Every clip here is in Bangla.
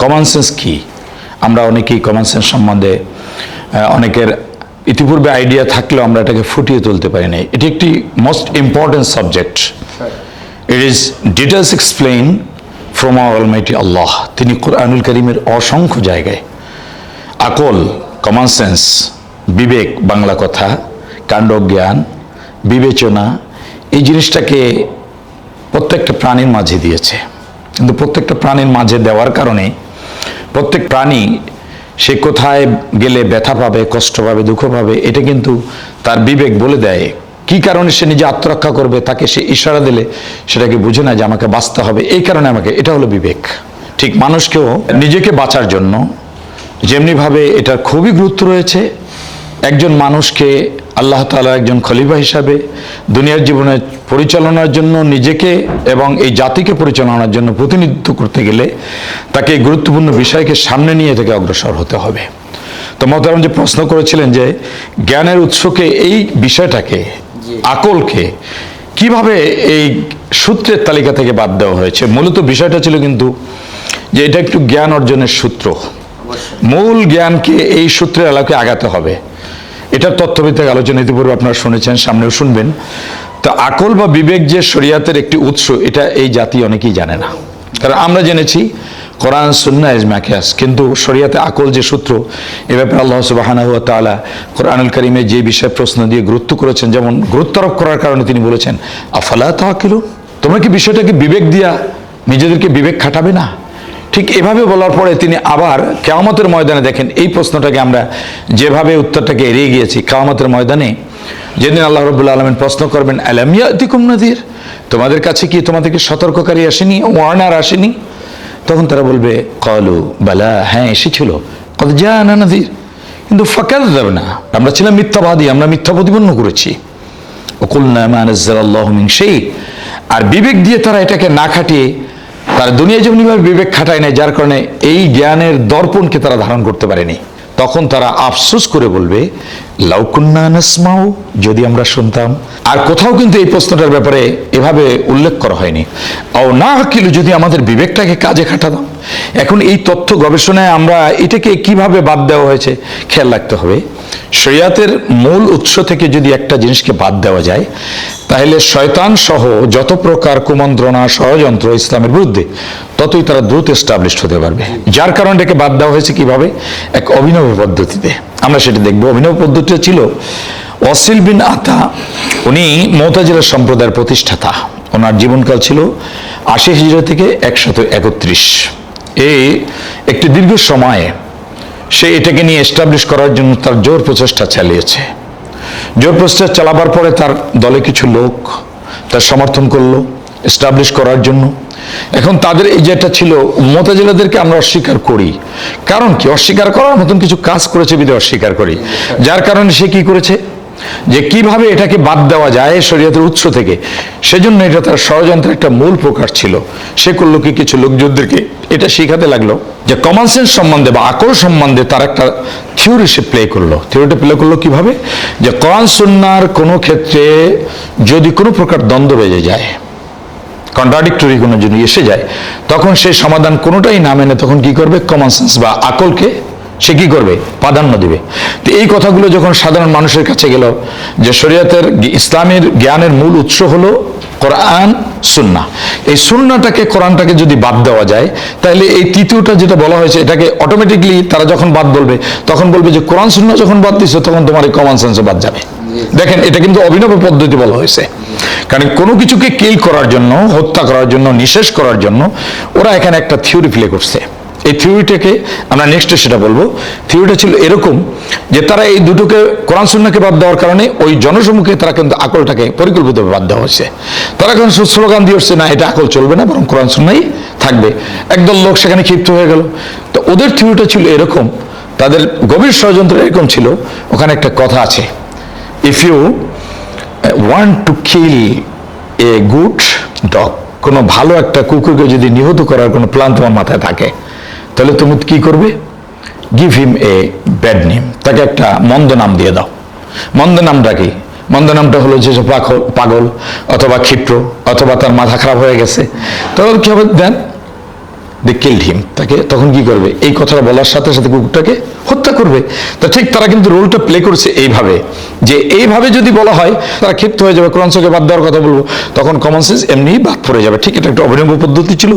কমন সেন্স কি? আমরা অনেকেই কমন সেন্স সম্বন্ধে অনেকের ইতিপূর্বে আইডিয়া থাকলেও আমরা এটাকে ফুটিয়ে তুলতে পারি নাই। এটি একটি most important subject it is details explain from our almighty Allah তিনি কোরআনুল করিমের অসংখ্য জায়গায়। আকল কমন সেন্স বিবেক বাংলা কথা কাণ্ড জ্ঞান বিবেচনা এই জিনিসটাকে প্রত্যেকটা প্রাণীর মাঝে দিয়েছে। কিন্তু প্রত্যেকটা প্রাণীর মাঝে দেওয়ার কারণে প্রত্যেক প্রাণী সে কোথায় গেলে ব্যথা পাবে, কষ্ট পাবে, দুঃখ পাবে, এটা কিন্তু তার বিবেক বলে দেয়। কি কারণে সে নিজে আত্মরক্ষা করবে, তাকে সে ইশারা দিলে সেটাকে বুঝে না যে আমাকে বাঁচতে হবে, এই কারণে আমাকে, এটা হলো বিবেক। ঠিক মানুষকেও নিজেকে বাঁচার জন্য যেমনিভাবে এটার খুবই গুরুত্ব রয়েছে, একজন মানুষকে আল্লাহ তালা একজন খলিফা হিসাবে দুনিয়ার জীবনে পরিচালনার জন্য নিজেকে এবং এই জাতিকে পরিচালনার জন্য প্রতিনিধিত্ব করতে গেলে তাকে এই গুরুত্বপূর্ণ বিষয়কে সামনে নিয়ে থেকে অগ্রসর হতে হবে। তো মহতারাম যে প্রশ্ন করেছিলেন যে জ্ঞানের উৎসকে এই বিষয়টাকে আকলকে কীভাবে এই সূত্রের তালিকা থেকে বাদ দেওয়া হয়েছে? মূলত বিষয়টা ছিল কিন্তু যে এটা একটু জ্ঞান অর্জনের সূত্র। মূল জ্ঞানকে এই সূত্রের আলোকে আগাতে হবে। এটার তথ্যভিত্তিক আলোচনা ইতিপূর্বে আপনারা শুনেছেন, সামনেও শুনবেন। তো আকল বা বিবেক যে শরিয়াতের একটি উৎস, এটা এই জাতি অনেকেই জানে না। কারণ আমরা জেনেছি, কোরআন, সুন্না ইজমাকিয়াস কিন্তু শরিয়াতে আকল যে সূত্র, এ ব্যাপারে আল্লাহ সুবাহানা হুয়া তাআলা কোরআনুল করিমে যে বিষয়ে প্রশ্ন দিয়ে গুরুত্ব করেছেন, যেমন গুরুত্ব আরোপ করার কারণে তিনি বলেছেন, আফালা তাকিলু তোমরা কি বিষয়টাকে বিবেক দিয়া নিজেদেরকে বিবেক খাটাবে না? ঠিক এভাবে বলার পরে তিনি আবার কেয়ামতের ময়দানে দেখেন, এই প্রশ্নটাকে আমরা যেভাবে উত্তরটাকে এড়িয়ে গিয়েছি, কেয়ামতের ময়দানে যেদিন আল্লাহ রবুল্লা আলমিন প্রশ্ন করবেন আলামিয়া দিকুম নদীর? তোমাদের কাছে কি তোমাদেরকে সতর্ককারী আসেনি, ওয়ার্নার আসেনি? তখন তারা বলবে, কলু, বালা হ্যাঁ এসেছিল। কত যা না নদীর? কিন্তু ফাঁকার যাবে না আমরা ছিলাম মিথ্যাবাদী, আমরা মিথ্যা প্রতিপন্ন করেছি। ওকুলনা মানাজ্জালাল্লাহু মিন সেই আর বিবেক দিয়ে তারা এটাকে না খাটিয়ে তারা দুনিয়া যেমনিভাবে বিবেক খাটায় নাই যার কারণে এই জ্ঞানের দর্পণকে তারা ধারণ করতে পারেনি। তখন তারা আফসোস করে বলবে লাউকুন্না নাসমাউ, যদি আমরা শুনতাম। আর কোথাও কিন্তু এই প্রশ্নটার ব্যাপারে এভাবে উল্লেখ করা হয়নি। ও না হাকিল যদি আমাদের বিবেকটাকে কাজে খাটাতাম। এখন এই তথ্য গবেষণায় আমরা এটাকে কীভাবে বাদ দেওয়া হয়েছে, খেয়াল রাখতে হবে। শরিয়াতের মূল উৎস থেকে যদি একটা জিনিসকে বাদ দেওয়া যায়, তাহলে শয়তান সহ যত প্রকার কুমন্ত্রণা, ষড়যন্ত্র ইসলামের বিরুদ্ধে, ততই তারা দ্রুত এস্টাবলিশড হতে পারবে। যার কারণে এটাকে বাদ দেওয়া হয়েছে কীভাবে? এক অভিনব পদ্ধতিতে। আমরা সেটা দেখব। অভিনব পদ্ধতিটা ছিল ওয়াসিল বিন আতা, উনি মোতাজিলা সম্প্রদায়ের প্রতিষ্ঠাতা। ওনার জীবনকাল ছিল আশি হিজড়া থেকে একশত একত্রিশ। এই একটি দীর্ঘ সময়ে সে এটাকে নিয়ে এস্টাবলিশ করার জন্য তার জোর প্রচেষ্টা চালিয়েছে। জোর প্রচেষ্টা চালাবার পরে তার দলে কিছু লোক তার সমর্থন করল এস্টাবলিশ করার জন্য। এখন তাদের এই যেটা ছিল, মোতাজিলাদেরকে আমরা অস্বীকার করি। কারণ কি? অস্বীকার করার মতন কিছু কাজ করেছে বিধে অস্বীকার করি। যার কারণে সে কি করেছে? যে কীভাবে এটাকে বাদ দেওয়া যায় শরীয়তের উৎস থেকে। সেজন্য এটা তার ষড়যন্ত্রের একটা মূল প্রকাশ ছিল। সে করল কি কিছু লোকজনদেরকে? এটা শেখাতে লাগল যে কমন সেন্স সম্বন্ধে বা আকর সম্বন্ধে তার একটা থিওরি সে প্লে করল। থিওরিটা প্লে করল কীভাবে? যে কোরআন, সুন্নার কোনো ক্ষেত্রে যদি কোনো প্রকার দ্বন্দ্ব বেজে যায় কন্ট্রাডিক্টরি কোনো জিনিস এসে যায়, তখন সেই সমাধান কোনোটাই না মেনে তখন কি করবে? কমন সেন্স বা আকলকে সে কি করবে? প্রাধান্য দিবে। তো এই কথাগুলো যখন সাধারণ মানুষের কাছে গেল যে শরীয়তের ইসলামের জ্ঞানের মূল উৎস হলো কোরআন সুন্না এই সুন্নাটাকে কোরআনটাকে যদি বাদ দেওয়া যায়, তাহলে এই তৃতীয়টা যেটা বলা হয়েছে, এটাকে অটোমেটিকলি তারা যখন বাদ বলবে, তখন বলবে যে কোরআন সুন্না যখন বাদ দিচ্ছে তখন তোমার এই কমন সেন্সও বাদ যাবে। দেখেন, এটা কিন্তু অভিনব পদ্ধতি বলা হয়েছে। কারণ কোনো কিছুকে কিল করার জন্য, হত্যা করার জন্য, নিঃশেষ করার জন্য ওরা এখানে একটা থিওরি প্লে করছে। এই থিওরিটাকে আমরা নেক্সটে সেটা বলব। থিওরিটা ছিল এরকম যে তারা এই দুটোকে কোরআন, সুন্নাকে বাদ দেওয়ার কারণে ওই জনসমূহকে তারা কিন্তু আকলটাকে পরিকল্পিতভাবে বাদ দেওয়া হয়েছে। তারা এখন স্লোগান দিয়ে হচ্ছে না, এটা আকল চলবে না, বরং কোরআন, সুন্নাই থাকবে। একদল লোক সেখানে ক্ষিপ্ত হয়ে গেল। তো ওদের থিওরিটা ছিল এরকম, তাদের গভীর ষড়যন্ত্র এরকম ছিল। ওখানে একটা কথা আছে if you want to kill a good dog কোনো ভালো একটা কুকুরকে যদি নিহত করার কোনো প্ল্যান তোমার মাথায় থাকে, তাহলে তুমি কি করবে? Give him a bad name তাকে একটা মন্দ নাম দিয়ে দাও। মন্দ নামটা কি? মন্দ নামটা হলো যে সে পাগল- অথবা ক্ষিপ্র অথবা তার মাথা খারাপ হয়ে গেছে। তখন কি হবে? দেন দে কিল্ড হিম তাকে তখন কি করবে? এই কথাটা বলার সাথে সাথে কুকুরটাকে করবে তা ঠিক তারা কিন্তু রোলটা প্লে করেছে এইভাবে যে এইভাবে যদি বলা হয় তারা ক্ষিপ্ত হয়ে যাবে ক্রন্সকে বাদ দেওয়ার কথা বলব তখন কমন সেন্স এমনি বাদ পড়ে যাবে। ঠিক এটা একটা অভিনব পদ্ধতি ছিল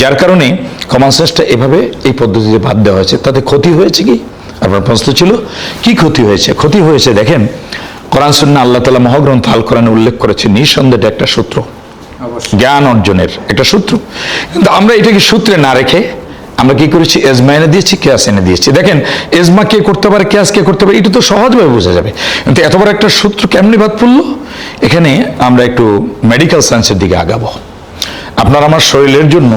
যার কারণে কমন সেন্সটা এভাবে এই পদ্ধতিতে বাদ দেওয়া হয়েছে। তাতে ক্ষতি হয়েছে কি? আপনার প্রশ্ন ছিল কি ক্ষতি হয়েছে? ক্ষতি হয়েছে দেখেন কোরআন সুন্না আল্লাহ তালা মহাগ্রন্থ আল কোরআনে উল্লেখ করেছে নিঃসন্দেহে একটা সূত্র। জ্ঞান অর্জনের একটা সূত্র। কিন্তু আমরা এটাকে সূত্রে না রেখে আমরা কি করেছি? এজমা এনে দিয়েছি ক্যাশ এনে দিয়েছি। দেখেন, এজমা কে করতে পারে ক্যাশ কে করতে পারে, এটা তো সহজভাবে বোঝা যাবে। কিন্তু এত বড় একটা সূত্র কেমনি বাদ পড়ল? এখানে আমরা একটু মেডিকেল সায়েন্সের দিকে আগাবো। আপনার আমার শরীরের জন্য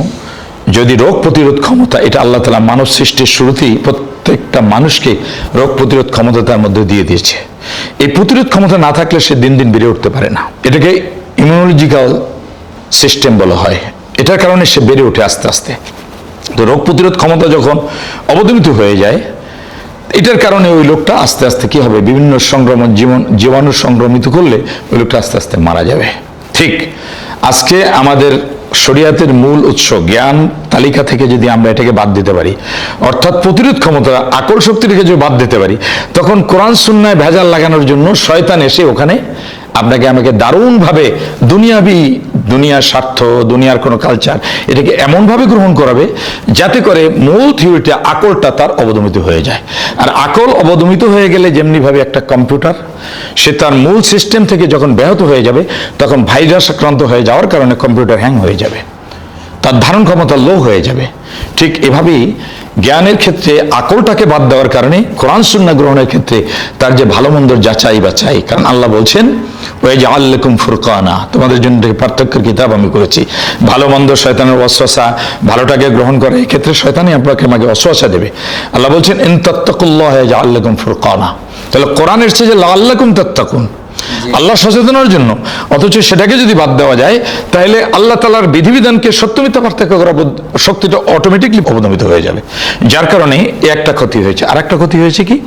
যদি রোগ প্রতিরোধ ক্ষমতা, এটা আল্লাহ তালা মানব সৃষ্টির শুরুতেই প্রত্যেকটা মানুষকে রোগ প্রতিরোধ ক্ষমতা তার মধ্যে দিয়ে দিয়েছে। এই প্রতিরোধ ক্ষমতা না থাকলে সে দিন দিন বেড়ে উঠতে পারে না। এটাকে ইমিউনোলজিক্যাল সিস্টেম বলা হয়। এটার কারণে সে বেড়ে ওঠে আস্তে আস্তে। তো রোগ প্রতিরোধ ক্ষমতা যখন অবদমিত হয়ে যায়, এটার কারণে ওই লোকটা আস্তে আস্তে কি হবে, বিভিন্ন সংক্রমণ, জীবন, জীবাণু সংক্রমিত করলে ওই লোকটা আস্তে আস্তে মারা যাবে। ঠিক, আজকে আমাদের শরিয়াতের মূল উৎস, জ্ঞান তালিকা থেকে যদি আমরা এটাকে বাদ দিতে পারি, অর্থাৎ প্রতিরোধ ক্ষমতা আকল শক্তিটাকে যদি বাদ দিতে পারি, তখন কোরআন, সুন্নায় ভেজাল লাগানোর জন্য শয়তান এসে ওখানে আপনাকে আমাকে দারুণভাবে দুনিয়াবি, দুনিয়ার স্বার্থ, দুনিয়ার কোনো কালচার এটাকে এমনভাবে গ্রহণ করাবে যাতে করে মূল থিওরিটা আকলটা তার অবদমিত হয়ে যায়। আর আকল অবদমিত হয়ে গেলে যেমনিভাবে একটা কম্পিউটার সে তার মূল সিস্টেম থেকে যখন ব্যাহত হয়ে যাবে, তখন ভাইরাস আক্রান্ত হয়ে যাওয়ার কারণে কম্পিউটার হ্যাং হয়ে যাবে। তার ধারণ ক্ষমতা লো হয়ে যাবে। ঠিক এভাবেই জ্ঞানের ক্ষেত্রে আকলটাকে বাদ দেওয়ার কারণে কোরআন সুন্না গ্রহণের ক্ষেত্রে তার যে ভালো মন্দর যাচাই বাছাই, কারণ আল্লাহ বলছেন ওই যে আল্লেকুম ফুরকানা তোমাদের জন্য পার্থক্যের কিতাব আমি করেছি। ভালো মন্দ শয়তানের অশ্বাসা ভালোটাকে গ্রহণ করে, এক্ষেত্রে শয়তানই আপনাকে আমাকে অশ্বাসা দেবে। আল্লাহ বলছেন, ইন তত্তাকুল্লাহ যে আল্লেকুম ফুরকানা তাহলে কোরআন এসছে যে আল্লাকুম তত্তাকুন। আল্লাহ সচেতনার জন্য। অথচ সেটাকে যদি বাদ দেওয়া যায় তাহলে আল্লাহ তালার বিধিবিধানকে সত্যমিথ্যা পার্থক্য করা শক্তিটা অটোমেটিকলি অবদমিত হয়ে যাবে। যার কারণে একটা ক্ষতি হয়েছে। আর একটা ক্ষতি হয়েছে কি?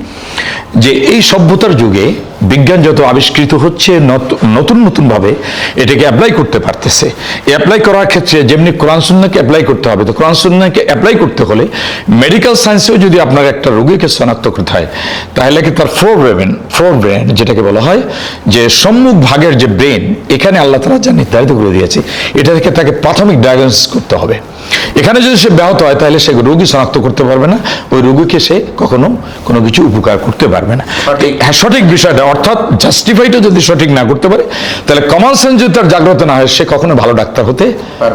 যে এই সভ্যতার যুগে বিজ্ঞান যত আবিষ্কৃত হচ্ছে নতুন নতুন ভাবে এটাকে অ্যাপ্লাই করতে পারতেছে। অ্যাপ্লাই করার ক্ষেত্রে যেমনি কোরআন সুন্নাকে অ্যাপ্লাই করতে হবে, তো কোরআন সুন্নাকে অ্যাপ্লাই করতে হলে মেডিকেল সায়েন্সেও যদি আপনার একটা রোগীকে শনাক্ত করতে হয়, তাহলে কি তার ফোর ব্রেন ফোর ব্রেন যেটাকে বলা হয়, যে সম্মুখ ভাগের যে ব্রেন এখানে আল্লাহ তালা যা নির্ধারিত করে দিয়েছে। এটা থেকে তাকে প্রাথমিক ডায়াগনোসিস করতে হবে। এখানে যদি সে ব্যাহত হয় তাহলে সে রোগী শনাক্ত করতে পারবে না। ওই রোগীকে সে কখনো কোনো কিছু উপকার করতে পারবে না। হ্যাঁ সঠিক বিষয়টা অর্থাৎ জাস্টিফাইটা যদি সঠিক না করতে পারে তাহলে কমন সেন্স যদি তার জাগ্রত না হয় সে কখনো ভালো ডাক্তার হতে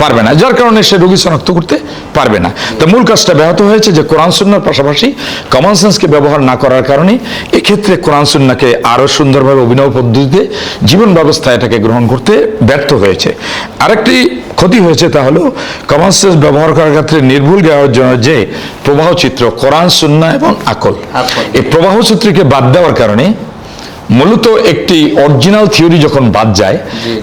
পারবে না। যার কারণে সে রোগী শনাক্ত করতে পারবে না। তো মূল কাজটা ব্যাহত হয়েছে যে কোরআন সুন্নার পাশাপাশি কমন সেন্সকে ব্যবহার না করার কারণে এক্ষেত্রে কোরআন সুন্নাকে আরও সুন্দরভাবে অভিনব পদ্ধতিতে জীবন ব্যবস্থা এটাকে গ্রহণ করতে ব্যর্থ হয়েছে। আরেকটি ক্ষতি হয়েছে তা হলো কমন সেন্স ব্যবহার করার ক্ষেত্রে নির্ভুল জ্ঞানের জন্য যে প্রবাহ চিত্র কোরআন সুন্না এবং আকল। এই প্রবাহ চিত্রকে বাদ দেওয়ার কারণে মূলত একটি অরিজিনাল থিওরি যখন বাদ যায়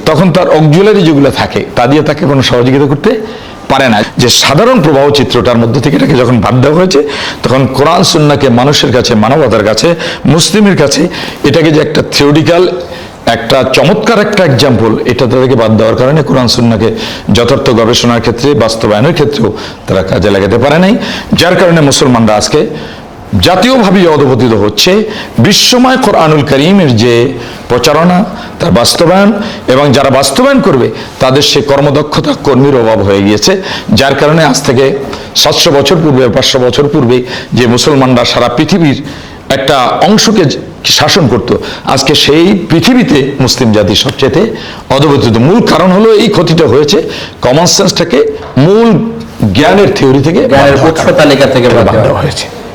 তখন তার অক্সুলারি যেগুলো থাকে তা দিয়ে তাকে কোনো সহযোগিতা করতে পারে না। যে সাধারণ প্রবাহ চিত্রটার মধ্যে থেকে এটাকে যখন বাদ দেওয়া হয়েছে তখন কোরআন সুন্নাকে মানুষের কাছে মানবতার কাছে মুসলিমের কাছে এটাকে যে একটা থিওরিক্যাল একটা চমৎকার একটা এক্সাম্পল এটা তাদেরকে বাদ দেওয়ার কারণে কোরআন সুন্নাকে যথার্থ গবেষণার ক্ষেত্রে, বাস্তবায়নের ক্ষেত্রেও তারা কাজে লাগাতে পারে নাই। যার কারণে মুসলমানরা আজকে জাতীয়ভাবে অধপতিত হচ্ছে। বিশ্বময় কোরআনুল করিমের যে প্রচারণা, তার বাস্তবায়ন এবং যারা বাস্তবায়ন করবে, তাদের সে কর্মদক্ষতা, কর্মীর অভাব হয়ে গিয়েছে। যার কারণে আজ থেকে সাতশো বছর পূর্বে পাঁচশো বছর পূর্বে যে মুসলমানরা সারা পৃথিবীর একটা অংশকে শাসন করত। আজকে সেই পৃথিবীতে মুসলিম জাতি সবচেয়ে অধপতিত। মূল কারণ হলো এই ক্ষতিটা হয়েছে কমন সেন্সটাকে মূল জ্ঞানের থিওরি থেকে জ্ঞানের উৎস তালিকা থেকে বাদ দেওয়া হয়েছে।